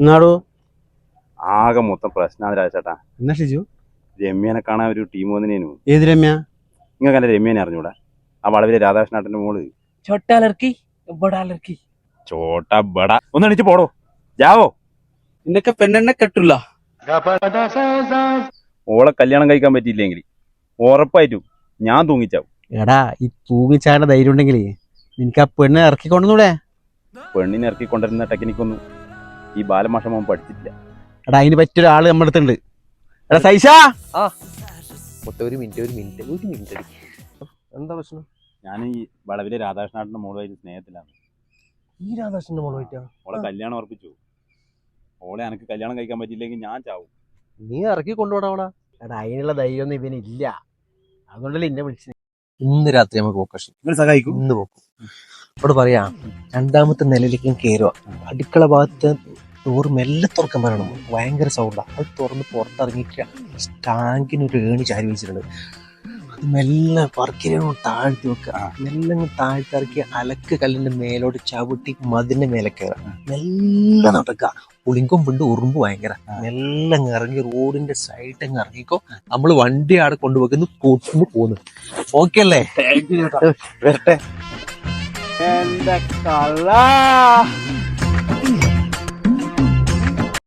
എന്നാടോ? ആകെ മൊത്തം പ്രശ്നമാണ് രാജേട്ടാ എന്നാ ഷിജു? രമ്യനെ കാണാൻ ഒരു ടീം വന്നിനു ഏത് രമ്യ? നിങ്ങൾക്ക് എന്റെ രമ്യനെ അറിഞ്ഞൂടാ. ആ വളവിലെ രാധാകൃഷ്ണാട്ടന്റെ മോൾ. ചോട്ടാലർക്കി ബടാലർക്കി ചോട്ടാ ബട. ഒന്ന് എണീച്ച് പോടോ. ജാവോ. നിന്നൊക്കെ പെണ്ണെണ്ണ കെട്ടില്ല ഓളെ കല്യാണം കഴിക്കാൻ പറ്റിയില്ലെങ്കിൽ ഉറപ്പായിട്ടും ഞാൻ തൂങ്ങിച്ചാവും. എടാ ഈ തൂങ്ങിച്ചാടെ ധൈര്യം ഉണ്ടെങ്കിൽ നിനക്ക് ആ പെണ്ണിനെ ഇറക്കിക്കൊണ്ടെന്നൂടെ പെണ്ണിനെ ഇറക്കിക്കൊണ്ടിരുന്ന ടെക്നിക്കൊന്നും ഈ ബാലമാഷമോൻ പഠിച്ചിട്ടില്ല. എടാ അതിന് ആൾ നമ്മുടെ അടുത്തുണ്ട്. എടാ സൈഷ! മൊത്തം ഒരു മിനിറ്റ് ഒരു മിനിറ്റ് ഒരു മിനിറ്റ് അടി. എന്താ പ്രശ്നം? ഞാൻ ഈ വളവിലെ രാധാകൃഷ്ണാട്ടന്റെ മോളുമായിട്ട് സ്നേഹത്തിലാണ്. ഈ രാധാകൃഷ്ണന്റെ മോൾ പോയിട്ടാ ഓളെ കല്യാണം ഉറപ്പിച്ചു. ഓളെ എനിക്ക് കല്യാണം കഴിക്കാൻ പറ്റിയില്ലെങ്കിൽ ഞാൻ ചാവും. നീ ഇറക്കി കൊണ്ടുപോടാ എടാ അതിനുള്ള ധൈര്യമൊന്നും ഇവനില്ല. അതുകൊണ്ടല്ലേ എന്നെ വിളിച്ചത്. ഇന്ന് രാത്രി നമുക്ക് പോക്കഷൻ നിങ്ങൾ സഹായിക്കും. ഇന്ന് പോക്കും. അവിടെ പറയാ രണ്ടാമത്തെ നിലയിലേക്ക് കയറുക അടുക്കള ഭാഗത്ത് ഡോർ മെല്ലെ തുറക്കാൻ പറയണം ഭയങ്കര സൗണ്ടാണ് അത് തുറന്ന് പുറത്തിറങ്ങിയിട്ട് സ്റ്റാങ്കിന് ഒരു ഏണി ചാരി വെച്ചിട്ടുണ്ട്. അത് മെല്ലെ പറക്കിനും താഴ്ത്തി വെക്കുക. മെല്ലെ താഴ്ത്തിറക്കി അലക്ക് കല്ലിന്റെ മേലോട്ട് ചവിട്ടി മതിന്റെ മേലെ കയറുക. മെല്ലെ നടക്കുക. പുളിങ്കും പിണ്ട് ഉറുമ്പ് ഭയങ്കര. മെല്ലെ ഇറങ്ങി റോഡിന്റെ സൈഡ് അങ്ങ് ഇറങ്ങിക്കോ. നമ്മൾ വണ്ടി ആടെ കൊണ്ടുപോകുന്ന കൂട്ടുമ്പ് പോകുന്നു ഓക്കെ അല്ലേ? വരട്ടെ. എന്താ കള്ള